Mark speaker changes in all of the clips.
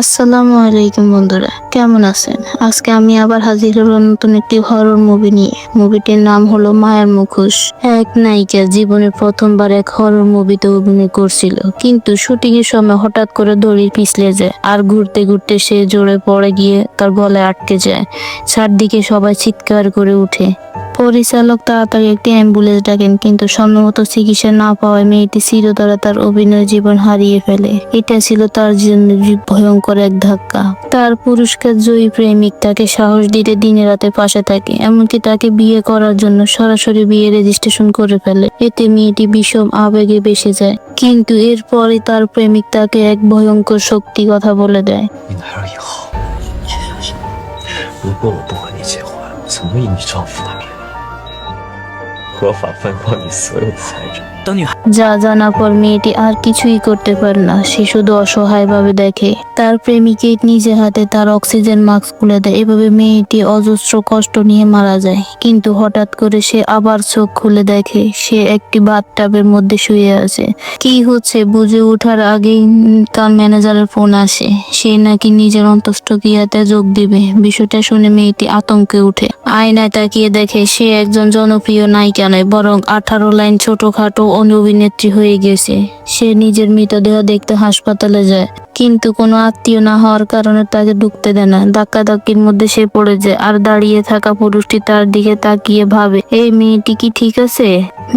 Speaker 1: আসসালামু আলাইকুম বন্ধুরা, কেমন আছেন? আজকে আমি আবার হাজির হলাম নতুন একটি হরর মুভি নিয়ে। মুভিটির নাম হলো মায়ার মুখোশ। এক নায়িকা জীবনের প্রথমবার এক হরর মুভিতে অভিনয় করছিল, কিন্তু শুটিং এর সময় হঠাৎ করে দড়ি পিছলে যায় আর ঘুরতে ঘুরতে সে জোরে পড়ে গিয়ে তার গলায় আটকে যায়। চারদিকে সবাই চিৎকার করে উঠে পরিচালক তাড়াতাড়ি একটি অ্যাম্বুলেন্স ডাকেন কিন্তু সম্ভবত চিকিৎসা না পাওয়ায় মেয়েটি চিরতরে তার অভিনয় জীবন হারিয়ে ফেলে এটা ছিল তার জন্য ভয়ঙ্কর এক ধাক্কা তার পুরস্কার জয়ী প্রেমিক তাকে সাহস দিতে দিনে রাতে পাশে থাকে এমনকি তাকে বিয়ে করার জন্য সরাসরি বিয়ে রেজিস্ট্রেশন করে ফেলে এতে মেয়েটি বিষম আবেগে বেসে যায় কিন্তু এরপরে তার প্রেমিক তাকে এক ভয়ঙ্কর শক্তি কথা বলে দেয়
Speaker 2: 你男人以后，如果我不和你结婚，我曾为你丈夫的名义， 合法分光你所有的财产。
Speaker 1: যা জানা পর মেয়েটি আর কিছুই করতে পারে না। সে শুধু অসহায় ভাবে দেখে। তার প্রেমিকে নিজে হাতে তার অক্সিজেন মাস্ক খুলে দেয়। এভাবে মেয়েটি অজস্র কষ্ট নিয়ে মারা যায়। কিন্তু হঠাৎ করে সে আবার চোখ খুলে দেখে সে একটি বাথটাবের মধ্যে শুয়ে আছে। কি হচ্ছে? বুঝে ওঠার আগেই তার ম্যানেজারের ফোন আসে। সে নাকি নিজের অন্তস্থ ক্রিয়াতে যোগ দিবে। বিষয়টা শুনে মেয়েটি আতঙ্কে উঠে আয়নায় তাকিয়ে দেখে সে একজন জনপ্রিয় নায়িকা নয়, বরং আঠারো লাইন ছোটখাটো অভিনেত্রী হয়ে গেছে। সে নিজের মৃতদেহ দেখতে হাসপাতালে যায়, কিন্তু কোনো আত্মীয় না হওয়ার কারণে তাকে ঢুকতে দেয় না। ধাক্কা ধাক্কির মধ্যে সে পড়ে যায় আর দাঁড়িয়ে থাকা পুরুষটি তার দিকে তাকিয়ে ভাবে, এই মেয়েটি কি ঠিক আছে?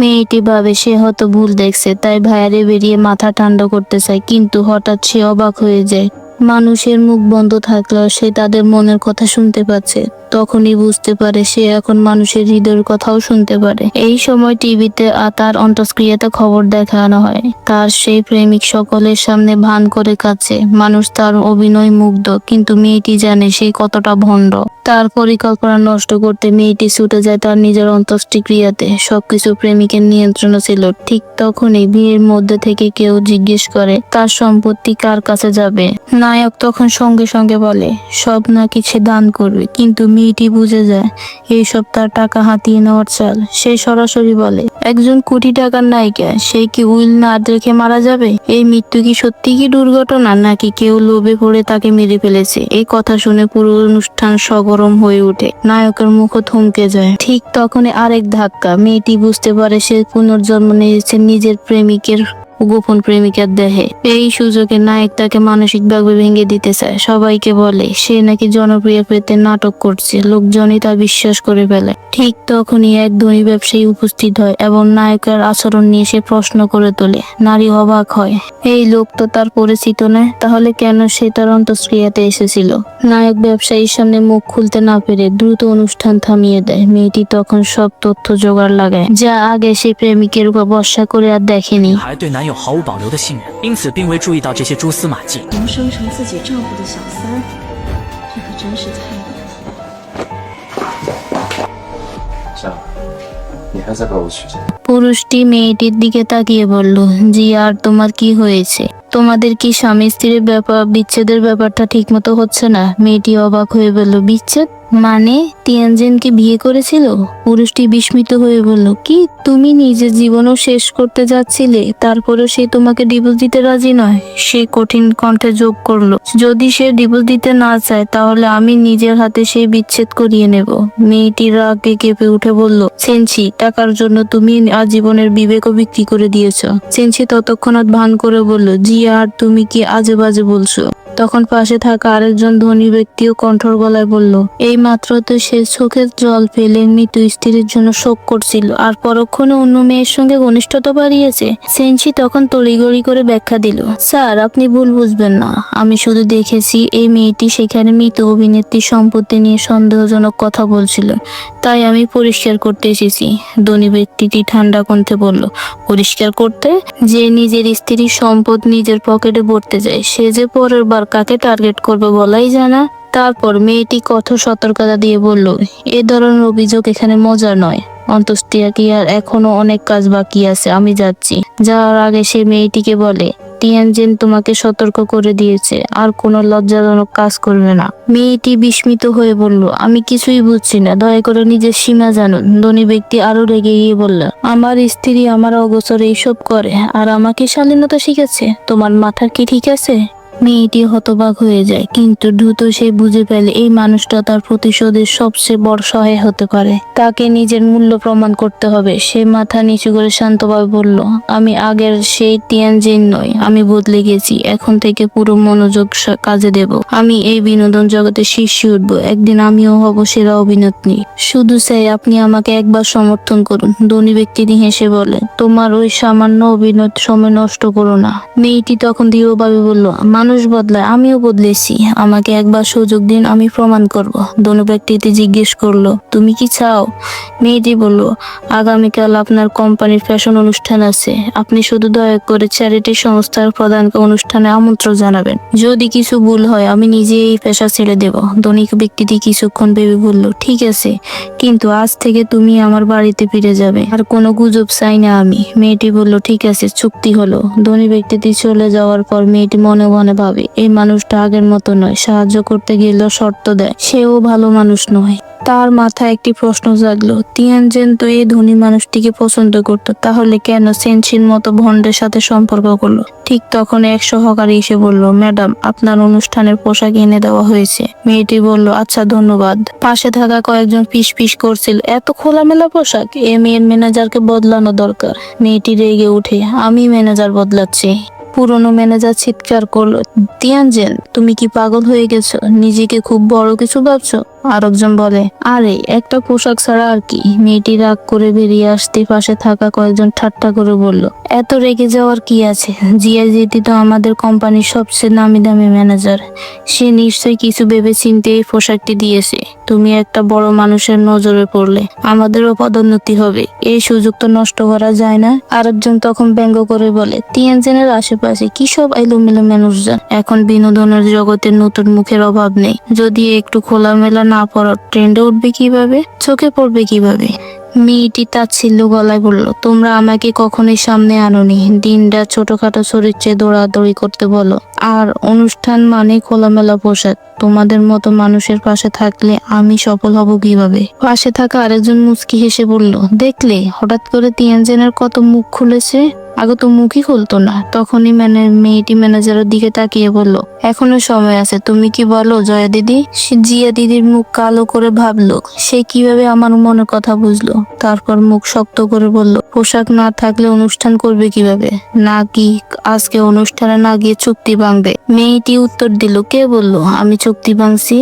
Speaker 1: মেয়েটি ভাবে, সে হয়তো ভুল দেখছে, তাই বাইরে বেরিয়ে মাথা ঠান্ডা করতে চায়, কিন্তু হঠাৎ সে অবাক হয়ে যায়। মানুষের মুখ বন্ধ থাকলেও সে তাদের মনের কথা শুনতে পাচ্ছে। তখনই বুঝতে পারে সে এখন মানুষের হৃদয়ের কথাও শুনতে পারে। এই সময় টিভিতে তার অন্তঃক্রিয়াতে খবর দেখানো হয়। তার সেই প্রেমিক সকলের সামনে ভান করে কাছে মানুষ তার অভিনয় মুগ্ধ, কিন্তু মেয়েটি জানে সে কতটা ভণ্ড। তার পরিকল্পনা নষ্ট করতে মেয়েটি ছুটে যায় তার নিজের অন্তঃক্রিয়াতে সবকিছু প্রেমিকের নিয়ন্ত্রণে ছিল। ঠিক তখনই বিয়ের মধ্যে থেকে কেউ জিজ্ঞেস করে, তার সম্পত্তি কার কাছে যাবে? নায়ক তখন সঙ্গে সঙ্গে বলে, সব নাকি সে দান করবে, কিন্তু মেয়েটি বুঝে যায় এইসব তার টাকা হাতিয়ে নেওয়ার চাল। সে সরাসরি বলে, একজন কোটি টাকার নায়িকা, সে কি উইল না দেখে মারা যাবে? এই মৃত্যু কি সত্যি কি দুর্ঘটনা, নাকি কেউ লোভে পড়ে তাকে মেরে ফেলেছে? এই কথা শুনে পুরো অনুষ্ঠান সগরম হয়ে ওঠে। নায়কের মুখও থমকে যায়। ঠিক তখনই আরেক ধাক্কা। মেয়েটি বুঝতে পারে সে পুনর্জন্ম নিয়েছে নিজের প্রেমিকের গোপন প্রেমিকার দেহে। এই সুযোগে নায়ক তাকে মানসিকভাবে ভেঙে দিতে চায় সবাইকে বলে, সে নাকি জনপ্রিয় পেতে নাটক করছে। লোকজনই তা বিশ্বাস করে ফেলে। ঠিক তখনই এক ধনী ব্যবসায়ী উপস্থিত হয় এবং নায়কের আচরণ নিয়ে সে প্রশ্ন করে তোলে, নারী অবাক হয়। এই লোক তো তার পরিচিত নয় তাহলে কেন সে তার অন্তঃক্রিয়াতে এসেছিল? নায়ক ব্যবসায়ীর সামনে মুখ খুলতে না পেরে দ্রুত অনুষ্ঠান থামিয়ে দেয়। মেয়েটি তখন সব তথ্য জোগাড় লাগায়, যা আগে সে প্রেমিকের উপর বর্ষা করে আর দেখেনি।
Speaker 3: 男友毫无保留的信任，因此并未注意到这些蛛丝马迹。
Speaker 4: 能生成自己丈夫的小三儿，这可真是太难了。
Speaker 2: 这样，你还在怪我取经？
Speaker 1: পুরুষটি মেয়েটির দিকে তাকিয়ে বলল জি আর তোমার কি হয়েছে তোমাদের কি স্বামী স্ত্রীর ব্যাপার, বিচ্ছেদের ব্যাপারটা ঠিক মতো হচ্ছে না? মেয়েটি অবাক হয়ে বলল, বিচ্ছেদ? মানে তিয়ানজেনকে বিয়ে করেছিল? পুরুষটি বিস্মিত হয়ে বলল, কি? তুমি নিজের জীবনও শেষ করতে যাচ্ছিলে, তারপরেও সে তোমাকে ডিভোর্স দিতে রাজি নয়। সে কঠিন কণ্ঠে যোগ করল, যদি সে ডিভোর্স দিতে না চায়, তাহলে আমি নিজের হাতে সেই বিচ্ছেদ করিয়ে নেব। মেয়েটি রাগে কেঁপে উঠে বলল সেনছি টাকার জন্য তুমি আজীবনের বিবেকও বিক্রি করে দিয়েছ। সেনছি ততক্ষণাৎ ভান করে বলল জি আর তুমি কি আজে বাজে বলছো? তখন পাশে থাকা আরেকজন ধনী ব্যক্তিও কণ্ঠর গলায় বলল, এই মাত্র তো সে চোখের জল ফেলে মৃত স্ত্রীর জন্য শোক করছিল, আর পরক্ষণে অন্য মেয়ের সঙ্গে ঘনিষ্ঠতা বাড়িয়েছে। সেনসি তখন তড়িগড়ি করে ব্যাখ্যা দিল, স্যার, আপনি ভুল বুঝবেন না। আমি শুধু দেখেছি এই মেয়েটি সেখানে মৃত অভিনেত্রী সম্পত্তি নিয়ে সন্দেহজনক কথা বলছিল। তাই আমি পরিষ্কার করতে এসেছি। ধনী ব্যক্তিটি ঠান্ডা কণ্ঠে বলল, পরিষ্কার করতে? যে নিজের স্ত্রীর সম্পদ নিজের পকেটে ভরতে যায়, সে যে পরের বার কাকে টার্গেট করবে বলাই যায় না। তারপর মেয়েটি কঠোর সতর্কতা দিয়ে বলল, এ ধরনের অভিযোগ এখানে মজা নয়। অন্তস্টিয়া কি আর এখনও অনেক কাজ বাকি আছে, আমি যাচ্ছি। যাওয়ার আগে সে মেয়েটিকে বলে টিয়ানজেন তোমাকে সতর্ক করে দিয়েছে, আর কোনো লজ্জাজনক কাজ করবে না। মেয়েটি বিস্মিত হয়ে বলল, আমি কিছুই বুঝছি না, দয়া করে নিজের সীমা জানুন ধনী ব্যক্তি আরও রেগে গিয়ে বলল, আমার স্ত্রী আমার অগোচরে এইসব করে, আর আমাকে শালীনতা শিখেছে তোমার মাথার কি ঠিক আছে? মেয়েটি হতবাক হয়ে যায়, কিন্তু দ্রুত সে বুঝে ফেলে এই মানুষটা তার প্রতিশোধের সবচেয়ে বড় সহায় হতে পারে। তাকে নিজের মূল্য প্রমাণ করতে হবে। সে মাথা নিচু করে শান্তভাবে বলল, আমি আগের সেই তিয়ানজিন নই, আমি বদলে গেছি। এখন থেকে পুরো মনোযোগ কাজে দেব। আমি এই বিনোদন জগতে শীর্ষে উঠব। একদিন আমিও হব সেরা অভিনেত্রী। শুধু চাই আপনি আমাকে একবার সমর্থন করুন। ধনী ব্যক্তিটি হেসে বলে, তোমার ওই সামান্য অভিনয় সময় নষ্ট করো না। মেয়েটি তখন দৃঢ়ভাবে বলল মানুষ বদলায়, আমিও বদলেছি। আমাকে একবার সুযোগ দিন, আমি প্রমাণ করব। ধনু ব্যক্তিটি জিজ্ঞেস করল, তুমি কি চাও? মেয়েটি বলল, আগামীকাল আপনার কোম্পানির ফ্যাশন অনুষ্ঠান আছে। আপনি শুধু দয়া করে চ্যারিটি সংস্থার প্রধান অনুষ্ঠানে আমন্ত্রণ জানাবেন। যদি কিছু ভুল হয়, আমি নিজে এই পেশা ছেড়ে দেব। ধনিক ব্যক্তিটি কিছুক্ষণ ভেবে বলল, ঠিক আছে, কিন্তু আজ থেকে তুমি আমার বাড়িতে ফিরে যাবে। আর কোনো গুজব চাই না আমি। মেয়েটি বলল, ঠিক আছে, চুক্তি হলো। ধনী ব্যক্তিটি চলে যাওয়ার পর মেয়েটি মনে মনে ভাবে, এই মানুষটা আগের মতো নয়। সাহায্য করতে গেলেও শর্ত দেয়, সেও ভালো মানুষ নয়। তার মাথায় একটি প্রশ্ন জাগলো, তিয়ানজেন তো এই ধনী মানুষটিকে পছন্দ করত, তাহলে কেন সেনসির মতো ভন্ডের সাথে সম্পর্ক করল? ঠিক তখন এক সহকারী এসে বলল, ম্যাডাম, আপনার অনুষ্ঠানের পোশাক এনে দেওয়া হয়েছে। মেয়েটি বলল আচ্ছা ধন্যবাদ। পাশে থাকা কয়েকজন পিস পিস করছিল, এত খোলামেলা পোশাক? এ মেয়ের ম্যানেজারকে বদলানো দরকার। মেয়েটি রেগে উঠে, আমি ম্যানেজার বদলাচ্ছি। পুরনো ম্যানেজার চিৎকার করল, তিয়ানজেন, তুমি কি পাগল হয়ে গেছো? নিজেকে খুব বড় কিছু ভাবছ? আরেকজন বলে, আরে, একটা পোশাক ছাড়া আর কি? মেয়েটি রাগ করে বেরিয়ে আসতে পাশে থাকা কয়েকজন ঠাট্টা করে বলল, এত রেগে যাওয়ার কি আছে? জিয়া তো আমাদের কোম্পানির সবচেয়ে নামি দামি ম্যানেজার। সে নিশ্চয়ই কিছু ভেবে চিনতে এই পোশাকটি দিয়েছে। তুমি একটা বড় মানুষের নজরে পড়লে আমাদেরও পদোন্নতি হবে। এই সুযোগ তো নষ্ট করা যায় না। আরেকজন তখন ব্যঙ্গ করে বলে, তিয়ানজেনের আশেপাশে কি সব এলোমেলো মানুষজন? এখন বিনোদনের জগতের নতুন মুখের অভাব নেই। যদি একটু খোলামেলা না পড়ো ট্রেন্ডে উঠবে কীভাবে? চোখে পড়বে কীভাবে? মেয়েটি তাচ্ছিল্য গলায় বলল, তোমরা আমাকে কখনোই সামনে আনোনি। দিনটা ছোটখাটো চরিত্রে দৌড়াদৌড়ি করতে বলো। আর অনুষ্ঠান মানে খোলামেলা পোশাক। তোমাদের মতো মানুষের পাশে থাকলে আমি সফল হব কীভাবে? পাশে থাকা আরেকজন মুচকি হেসে বলল, দেখলে, হঠাৎ করে তিয়ানজেনের কত মুখ খুলেছে? আগে তো মুখই খুলতো না। তখনই মানে মেয়েটি ম্যানেজারের দিকে তাকিয়ে বলল, এখনও সময় আছে, তুমি কি বলো জয়া দিদি? জিয়া দিদির মুখ কালো করে ভাবলো, সে কীভাবে আমার মনের কথা বুঝলো? তারপর মুখ শক্ত করে বলল, পোশাক না থাকলে অনুষ্ঠান করবে কীভাবে? না কি আজকে অনুষ্ঠানে না গিয়ে চুক্তি ভাঙবে? মেয়েটি উত্তর দিল, কে বলল? আমি চুক্তি ভাঙছি?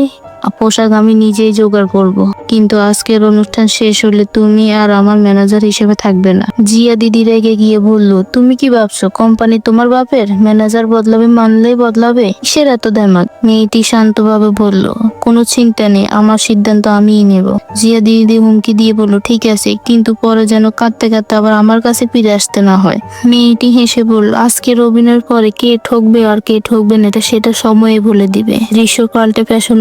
Speaker 1: পোশাক আমি নিজেই জোগাড় করব। কিন্তু আজকের অনুষ্ঠান শেষ হলে তুমি আর আমার ম্যানেজার হিসেবে থাকবে না। জিয়া দিদি রেগে গিয়ে বলল, তুমি কি ভাবছ, কোম্পানি তোমার বাপের? ম্যানেজার বদলাবে মানলেই বদলাবে? কিসের এত দেমাগ মেয়েটি শান্তভাবে বলল, কোনো চিন্তা নেই, আমার সিদ্ধান্ত আমিই নেব। জিয়া দিদি হুমকি দিয়ে বলল, ঠিক আছে, কিন্তু পরে যেন কাঁদতে কাঁদতে আবার আমার কাছে ফিরে আসতে না হয়। মেয়েটি হেসে বলল, আজকের অভিনয়ের পরে কে ঠকবে আর কে ঠকবে না, এটা সেটা সময়ে বলে দিবে। দৃশ্য পাল্টে ফ্যাশন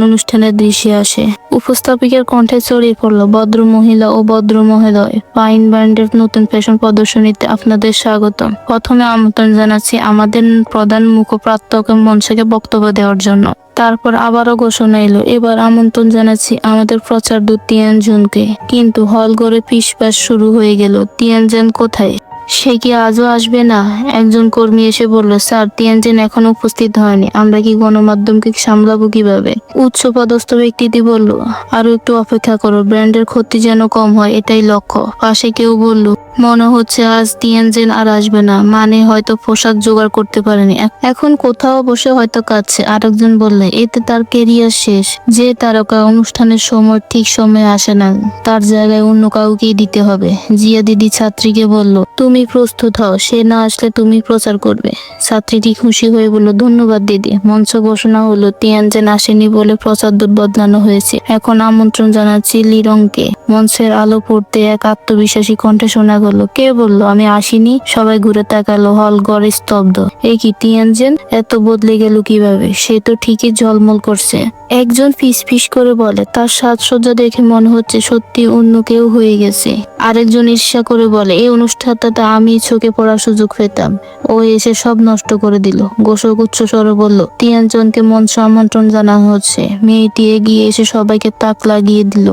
Speaker 1: অনুষ্ঠানের দৃশ্যে আসে। উপস্থাপিকার কণ্ঠে ছড়িয়ে পড়ল, ভদ্র মহিলা ও ভদ্র মহোদয়, পাইন ব্র্যান্ডের নতুন ফ্যাশন প্রদর্শনীতে আপনাদের স্বাগতম। প্রথমে আমন্ত্রণ জানাচ্ছি আমাদের প্রধান মুখপাত্রকে মঞ্চকে বক্তব্য দেওয়ার জন্য। তারপর আবারও ঘোষণা এলো, এবার আমন্ত্রণ জানাচ্ছি আমাদের প্রচার দূত তিয়ানজুনকে। কিন্তু হল ঘরে পিসপাস শুরু হয়ে গেল। তিয়ানজান কোথায়? সে কি আজও আসবে না? একজন কর্মী এসে বলল, স্যার তিয়ানজেন এখনও উপস্থিত হয়নি। আমরা কি গণমাধ্যমকে সামলাবো কীভাবে? উচ্চ পদস্থ ব্যক্তিটি বলল, আরও একটু অপেক্ষা করো, ব্র্যান্ডের ক্ষতি যেন কম হয়, এটাই লক্ষ্য। পাশে কেউ বলল মনে হচ্ছে আজ তিয়ানজেন আর আসবে না। মানে হয়তো পোশাক জোগাড় করতে পারেনি। এখন কোথাও বসে হয়তো কাঁদছে। আরেকজন বললে, এতে তার কেরিয়ার শেষ। যে তারকা অনুষ্ঠানের সময় ঠিক সময়ে আসে না, তার জায়গায় অন্য কাউকেই দিতে হবে। জিয়া দিদি ছাত্রীকে বলল, তুমি প্রস্তুত হও। সে না আসলে তুমি প্রচার করবে। ছাত্রীটি খুশি হয়ে বলল, ধন্যবাদ দিদি। মঞ্চ ঘোষণা হলো, তিয়ানজেন আসেনি বলে প্রচার দূত বদলানো হয়েছে। এখন আমন্ত্রণ জানাচ্ছি লিরংকে। মঞ্চের আলো পড়তে এক আত্মবিশ্বাসী কণ্ঠে শোনা গেল কে বলল? আমি আসিনি। সবাই ঘুরে তাকালো। হল গড়ে স্তব্ধ। এই কি তিয়ানজেন এত বদলে গেল কীভাবে? সে তো ঠিকই ঝলমল করছে। একজন ফিস ফিস করে বলে, তার সাজসজ্জা দেখে মনে হচ্ছে সত্যি অন্য কেউ হয়ে গেছে। আরেকজন ঈর্ষা করে বলে, এই অনুষ্ঠানটাতে আমি চোখে পড়ার সুযোগ পেতাম। ও এসে সব নষ্ট করে দিল। গোসক উচ্চ স্বরে বলল তিয়ানজনকে মঞ্চ আমন্ত্রণ জানানো হচ্ছে। মেয়েটি এগিয়ে এসে সবাইকে তাক লাগিয়ে দিল।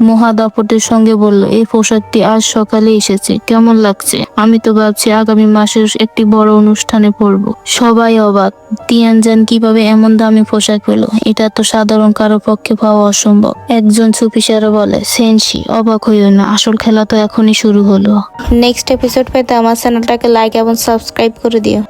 Speaker 1: মহাদাপটের সঙ্গে বলল, এই পোশাকটি আজ সকালে এসেছে। হয়েছে, কেমন লাগছে? আমি তো ভাবছি আগামী মাসের একটি বড় অনুষ্ঠানে পড়ব। সবাই অবাক, তিয়ানজান কীভাবে এমন দামি পোশাক পেল? এটা তো সাধারণ কারও পক্ষে পাওয়া অসম্ভব। একজন সুফিসারও বলে সেন্সি অবাক হইও না, আসল খেলা তো এখনই শুরু হলো।
Speaker 5: নেক্সট এপিসোড পেতে আমার চ্যানেলটাকে লাইক এবং সাবস্ক্রাইব করে দিও।